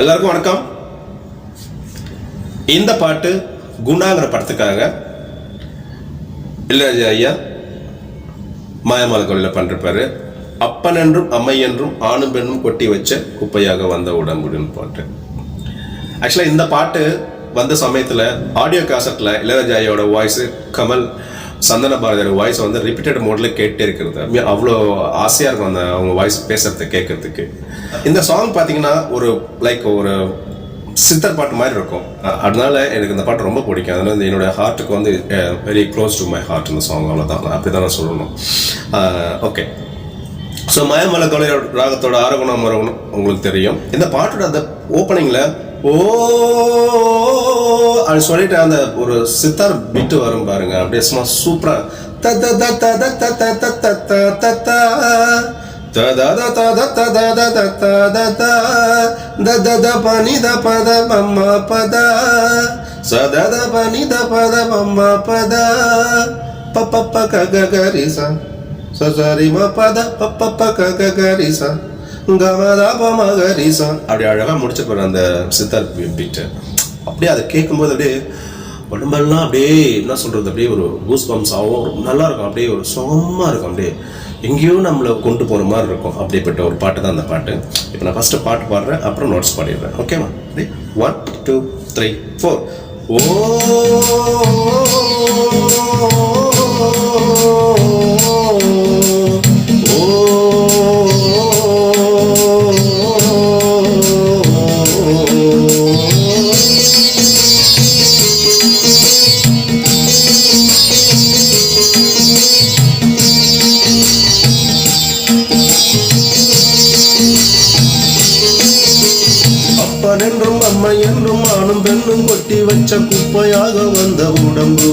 எல்லாருக்கும் வணக்கம். இந்த பாட்டு குண்டாங்கிற படத்துக்காக இளையராஜா ஐயா மாயமால கோவிலில் பண்ணிருப்பாரு. அப்பன் என்றும் அம்மை என்றும் ஆணும் பெண்ணும் கொட்டி வச்ச குப்பையாக வந்த உடம்புடன் பாட்டு ஆக்சுவலாக இந்த பாட்டு வந்த சமயத்தில் ஆடியோ காசட்டில் இளையராஜா ஐயாவோட வாய்ஸ் கமல் சந்தன பாரதியோட வாய்ஸ் வந்து ரிப்பீட்டட் மோடில் கேட்டே இருக்கிறது. அவ்வளோ ஆசையாக இருக்கும் அந்த அவங்க வாய்ஸ் பேசுறதை கேட்கறதுக்கு. இந்த சாங் பார்த்தீங்கன்னா ஒரு லைக் ஒரு சித்தர் பாட்டு மாதிரி இருக்கும். அதனால எனக்கு இந்த பாட்டு ரொம்ப பிடிக்கும். அதனால வந்து என்னோட ஹார்ட்டுக்கு வந்து very close to my heart இந்த சாங் அவ்வளோதான் அப்படிதான் அப்படி தான் நான் சொல்லணும். ஓகே ஸோ மயமலை கலை ராகத்தோட ஆரோகணம் உங்களுக்கு தெரியும். இந்த பாட்டோட அந்த ஓப்பனிங்கில் ஓ அது சொல்லிட்டு அந்த ஒரு சித்தார் பிட்டு வரும் பாருங்க அப்படியே சும்மா சூப்பரா பப்ப ககரிசா சரி ம பத பப்ப ககரிசா கமதாபமகரிசா அப்படி அழகாக முடிச்சிருப்பார் அந்த சித்தார் பீட்டை அப்படியே அதை கேட்கும்போது அப்படியே உடம்பெல்லாம் அப்படியே என்ன சொல்கிறது அப்படியே ஒரு கூஸ் பம்ஸ் ஆகும் நல்லா அப்படியே ஒரு சுகமாக இருக்கும் அப்படியே எங்கேயோ நம்மளை கொண்டு போகிற மாதிரி இருக்கும் அப்படிப்பட்ட ஒரு பாட்டு தான் அந்த பாட்டு இப்போ நான் ஃபஸ்ட்டு பாட்டு பாடுறேன் அப்புறம் நோட்ஸ் பாடிடுறேன் ஓகேவா அப்படியே ஒன் டூ த்ரீ ஃபோர் ஓ ஓ அப்பன் என்றும் அம்மை என்றும் ஆணும் பெண்ணும் கொட்டி வச்ச குப்பையாக வந்த உடம்பு.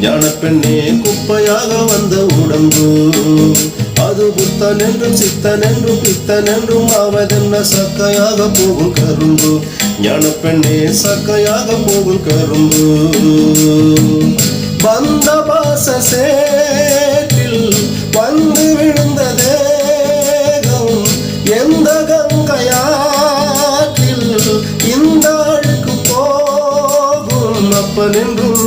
ஞான பெண்ணே குப்பையாக வந்த உடம்பு. அது புத்தன் என்றும் சித்தன் என்றும் பித்தன் என்றும் ஆவதென்ன சக்கையாக போகும் கரும்பு. ஞான பெண்ணே சக்கையாக போகும் கரும்பு. வந்த பாச சேற்றில் வந்து விழுந்த தேகம் எந்த கங்கையா கங்கையாற்றில் இந்த அழுக்கு போகும் அப்பனென்றும்.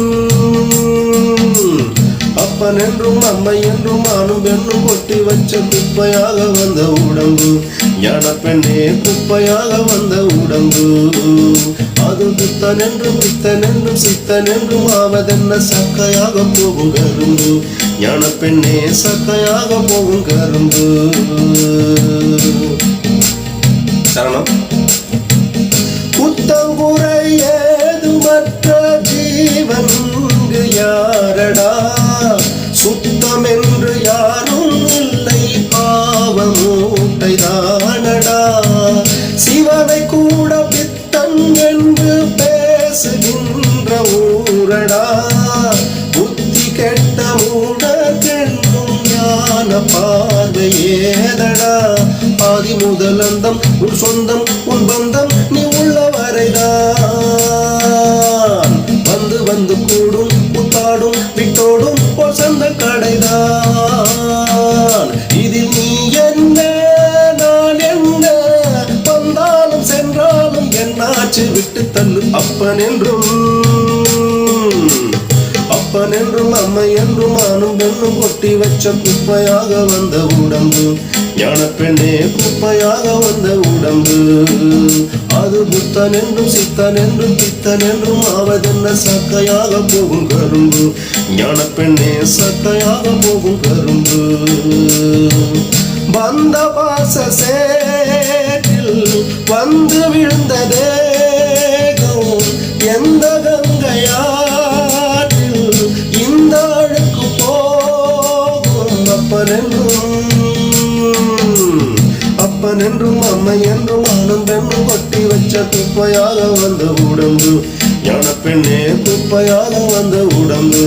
அப்பனென்றும் அம்மை என்றும் ஆணும் பெண்ணும் கொட்டி வச்ச குப்பையாக வந்த உடம்பு. ஞான பெண்ணே குப்பையாக வந்த உடம்பு. அது புத்தன் என்றும் பித்தன் என்றும் சித்தன் என்றும் ஆவதென்ன சக்கையாக போகும் கரும்பு. ஞான பெண்ணே சக்கையாக போகும் கரும்பு. சரணம். புத்தங்குறை ஏதுமற்ற ஜீவன் யாரடா? சுத்தம் என்று யாரும் இல்லை பாவமூட்டை தானடா சிவனை கூட பித்தன் என்று பேசுகின்ற ஊரடா? புத்தி கெட்ட மூடக்கென்னும் ஞான பார்வை ஏதடா? ஆதி முதலந்தம் உன் சொந்தம் உன் பந்தம் நீ உள்ள வரைதான் வந்து வந்து கூடும் புத்தாடும் விட்டோடும் போல் சந்த கடைதான். இதில் நீ என்ன நான் என்ன? வந்தாலும் சென்றாலும் என்னாச்சு? விட்டு தள்ளு அப்பன் என்றும் அப்பன் என்றும் அம்மை என்றும் ஆணும் பெண்ணும் கொட்டி வச்ச குப்பையாக வந்த உடம்பு. ஞான பெண்ணே குப்பையாக வந்த உடம்பு. அது புத்தன் என்றும் சித்தன் என்றும் பித்தன் என்றும் ஆவதென்ன சக்கையாக போகும் கரும்பு. ஞான பெண்ணே சக்கையாக போகும் கரும்பு. வந்த பாச சேற்றில் வந்து விழுந்த தேகம் எந்த கங்கையாற்றில் இந்த அழுக்கு போகும் அப்பனென்றும். அப்பன் என்றும் அம்மை என்றும் அண்ணன் பெண்ணும் கொட்டி வச்ச குப்பையாக வந்த உடம்பு. ஞான பெண்ணே குப்பையாக வந்த உடம்பு.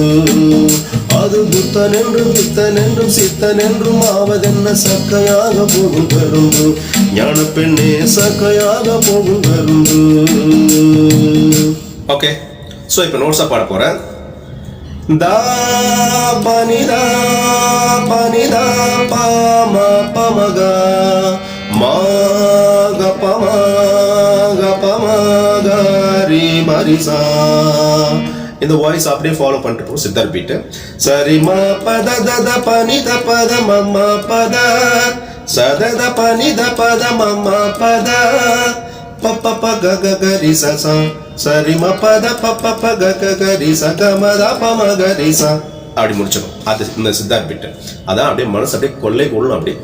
அது புத்தன் என்றும் பித்தன் என்றும் சித்தன் என்றும் ஆவதென்ன சக்கையாக போகும் கரும்பு. ஞான பெண்ணே சக்கையாக போகும் கரும்பு. ஓகே ஸோ இப்போ நோட்ஸாக பாட போகிறேன் தா பனிதா பனிதா பாமா பமகா சரிசா இந்த வாய்ஸ் அப்படியே ஃபாலோ பண்ணிட்டு போகும் சித்தார் பீட்டு சரி ம பத தத பனி த பத மம்ம பத சதத பனி த பத மம்ம பத பப்ப ப க க க ரி ச ச சரி ம பத பப்ப ப க க க ரி ச க ம த ப ம க ரி ச அப்படி முடிச்சிடும் அது இந்த சித்தார் பீட்டு அதான் அப்படியே மனசு அப்படியே கொள்ளை கொள்ளும் அப்படியே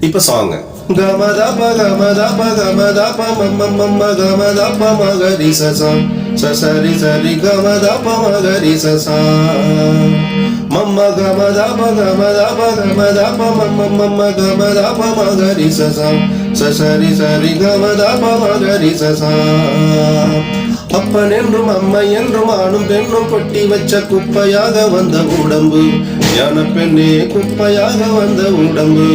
இப்போ சாங் கமத ப கமத ப கமத ப மம்ம மம்ம கமத ப மகரி சச சசரி சரி கமத ப மகரி சச மம்ம கமத ப கமத ப கமத ப மம்ம மம்ம கமத ப மகரி சச சசரி சரி கமத ப மகரி சச அப்பன் என்றும் அம்மை என்றும் ஆணும் பெண்ணும் கொட்டி வச்ச குப்பையாக வந்த உடம்பு ஞான பெண்ணே குப்பையாக வந்த உடம்பு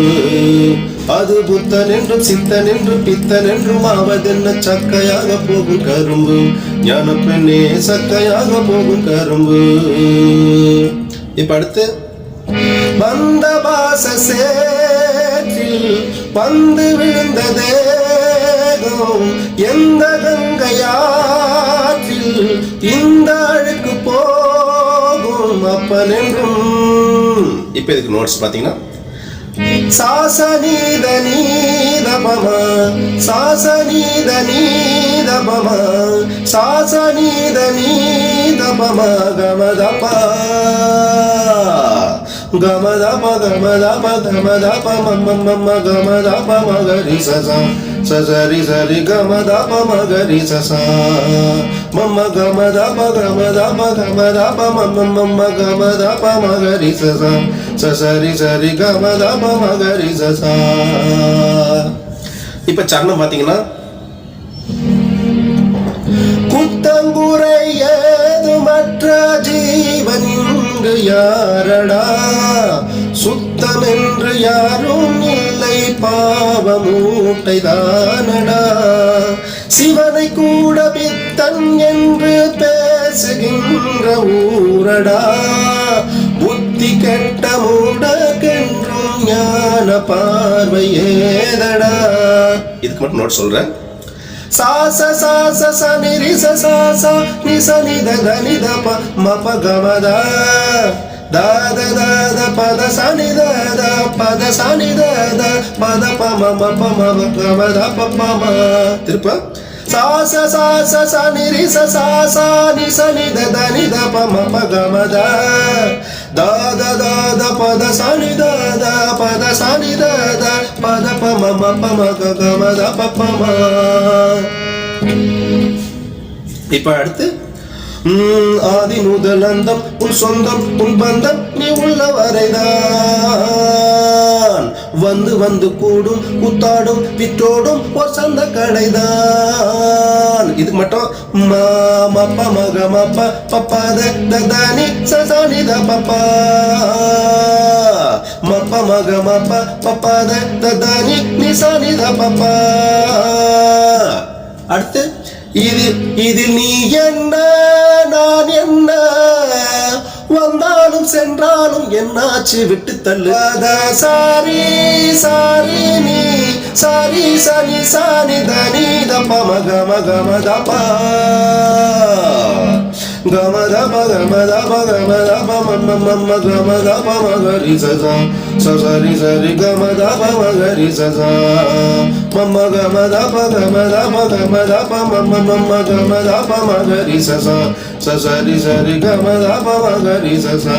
அது புத்தன் என்றும் சித்தன் என்றும் பித்தன் என்றும் ஆவதென்ன சக்கையாக போகும் கரும்பு? ஞான பெண்ணே சக்கையாக போகும் கரும்பு. இப்ப அடுத்து வந்த பாச சேற்றில் பந்து விழுந்த தேகம் எந்த கங்கையாற்றில் இந்த அழுக்கு போகும் அப்பன் என்றும் இப்ப இதுக்கு நோட்ஸ் பாத்தீங்கன்னா சாசனீத நீத பம சாசனீத நீத பம சாசனீத நீத பம கமதப கமதப கமதப கமதப மம்ம மம்ம கமதப மகரி சச சசரி சரி கமதப மகரி சச மம்ம கமதப கமதப கமதப சசரி சரி கமதப மகரி சச இப்ப சரணம் பாத்தீங்கன்னா குத்தங்குறை ஏதுமற்ற ஜீவன் இங்கு யாரடா? சுத்தம் என்று யாரும் இல்லை பாவமூட்டை தானடா சிவனை கூட பித்தன் என்று பேசுகின்ற ஊரடா? புத்தி கெட்ட மூடக்கென்றும் ஞான பார்வை ஏதடா இதுக்கு மட்டும் நோட் சொல்றேன். சாச சாச ச நிரி ச சாச நி ச நி த த ப ம ப க ம த. தாத தாத பத ச நி த த பத ச நி த த பத ப ம ம ப ம ம க ம த ப ப ம திருப்ப சாச சாச ச நிரி ச சாச நி ச நி த த நி த ப ம ப க ம த தாத தாத பத ச நி த த பத ச நி த த பத ப ம ம ப ம க க ம த ப ப ம இப்ப அடுத்து உம், ஆதி முதல் அந்தம் உன் சொந்தம் உன் பந்தம் நீ உள்ள வரைதான் வந்து வந்து கூடும் கூத்தாடும் விற்றோடும் ஒரு சந்த கடைதான். இது மட்டும். மாமப்ப மக மப்ப பப்பாத ததானி சசானி த பப்பா மப்ப மக மப்ப பப்பாத ததானி நிசானி த பப்பா அடுத்து இது இதில் நீ என்ன நான் என்ன வந்தாலும் சென்றாலும் என்னாச்சு விட்டு தள்ளு. சாரி சாரி நீ சாரி சனி சானி தனி தப்ப மக மக மதப்பா. கம தப கம தப கம தப மம்ம மம்ம கம தப மகரி சசா சசரி சரி கம தப மகரி சசா மம்ம கம தப கம தப கம தப மம்ம மம்ம கம தப மகரி சசா சசரி சரி கம தப மகரி சசா